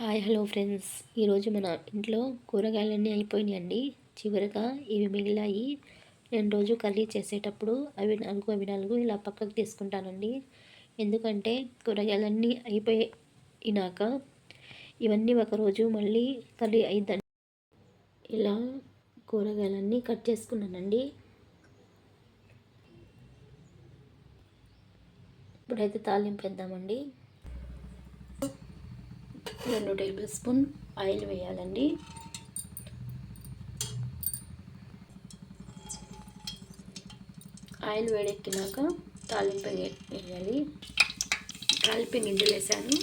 Hi hello friends. ఈరోజు మన ఇంట్లో కూరగాయలన్నీ అయిపోయినాయండి. చివరిగా ఇవి మిగిలాయి. నేను రోజు కర్రీ చేసేటప్పుడు అవి నాలుగు అవి నాలుగు ఇలా పక్కకు తీసుకుంటానండి. ఎందుకంటే కూరగాయలన్నీ అయిపోయినాక ఇవన్నీ ఒకరోజు మళ్ళీ కర్రీ అయిద్దండి. ఇలా కూరగాయలన్నీ కట్ చేసుకున్నానండి. ఇప్పుడైతే తాలింపు వేద్దామండి. రెండు టేబుల్ స్పూన్ ఆయిల్ వేయాలండి. ఆయిల్ వేడెక్కినాక తాలింపు వేయాలి. తాలింపు గింజలు వేసాను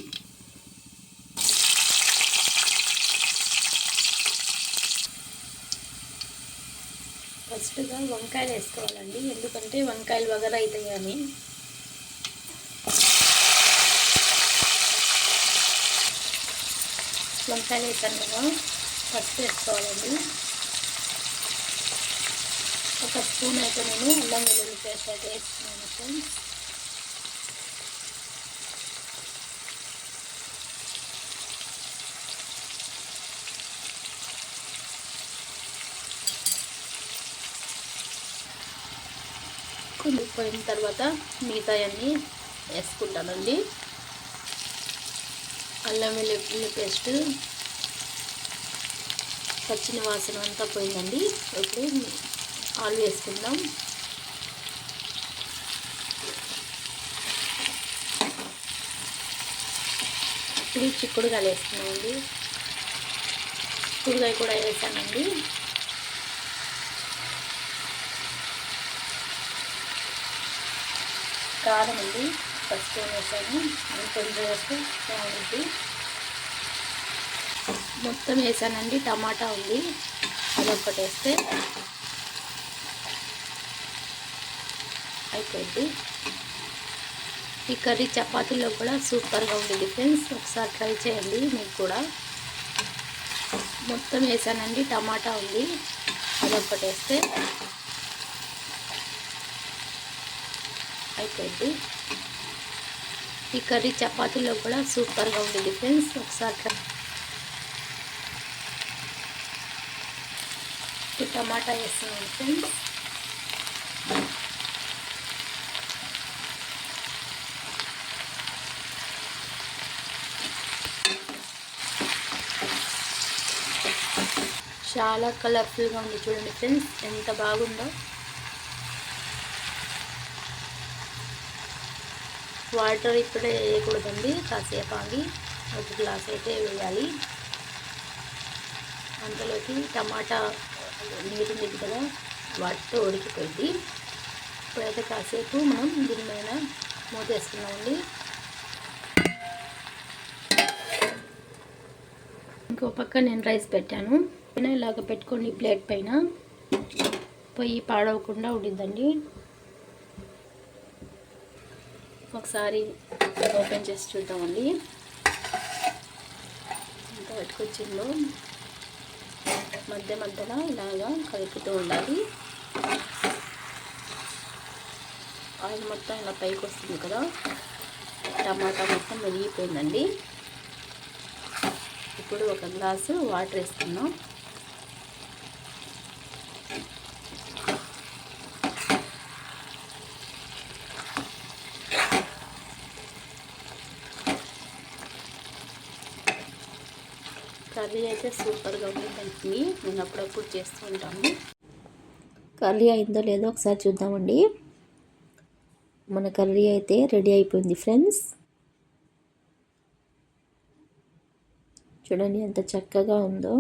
ఫస్ట్గా వంకాయలు వేసుకోవాలండి. ఎందుకంటే వంకాయలు వగర అవుతాయి కానీ వంకాయలు వేసాను కదా పసుపు వేసుకోవాలండి ఒక స్పూన్ అయితే నేను అల్లం వెల్లుల్లి పేస్ట్ అయితే వేసుకున్నాను ఫ్రెండ్స్. కొన్ని పోయిన తర్వాత మిగతాయన్నీ వేసుకుంటానండి. అల్లం వెల్లుల్లి పేస్ట్. పచ్చిన వాసన అంతా పోయిందండి. ఇప్పుడు ఆలు వేసుకుందాం. ఇప్పుడు చిక్కుడుగాయలు వేసుకున్నామండి. చిక్కుడుగాయ కూడా వేసానండి. కారం అండి. ఫస్ట్ వేసాను. కొంచెం వేస్తే బాగుంటుంది. మొత్తం వేసానండి. టమాటా ఉంది. అదొక్కటి వేస్తే అయిపోయింది. ఈ కర్రీ చపాతీలో కూడా సూపర్గా ఉంటుంది ఫ్రెండ్స్. ఒకసారి ట్రై చేయండి మీకు కూడా. మొత్తం వేసానండి. టమాటా ఉంది. అదొక్కటి వేస్తే అయిపోయింది. ఈ కర్రీ చపాతీలో కూడా సూపర్గా ఉంటుంది ఫ్రెండ్స్ ఒకసారి టమాటా వేస్తున్నాను ఫ్రెండ్స్. చాలా కలర్ఫుల్గా ఉంది చూడండి ఫ్రెండ్స్ ఎంత బాగుందో. వాటర్ ఇప్పుడే వేయకూడదండి కాసేపు ఆగి ఒక గ్లాస్ అయితే వేయాలి. అందులోకి టమాటా నీరు ఉంది కదా వాటితో ఉడికిపోయింది. ఇప్పుడైతే కాసేపు మనం దీని మీద మూతేస్తున్నామండి ఇంకో పక్క నేను రైస్ పెట్టాను. ఇలాగ పెట్టుకోండి ప్లేట్ పైన. పొయ్యి పాడవకుండా ఉండిద్దండి. ఒకసారి ఓపెన్ చేసి చూద్దామండి. ఇంకా పెట్టుకొచ్చిందో మధ్య మధ్యలో ఇలాగా కలుపుతూ ఉండాలి. ఆయిల్ మొత్తం ఇలా పైకి వస్తుంది కదా. టమాటా మొత్తం మెరిగిపోయిందండి. ఇప్పుడు ఒక గ్లాసు వాటర్ వేస్తున్నాం కర్రీ అయితే సూపర్గా ఉంటుందండి నేను అప్పుడప్పుడు చేస్తూ ఉంటాను కర్రీ అయిందో లేదో ఒకసారి చూద్దామండి. మన కర్రీ అయితే రెడీ అయిపోయింది ఫ్రెండ్స్. చూడండి ఎంత చక్కగా ఉందో.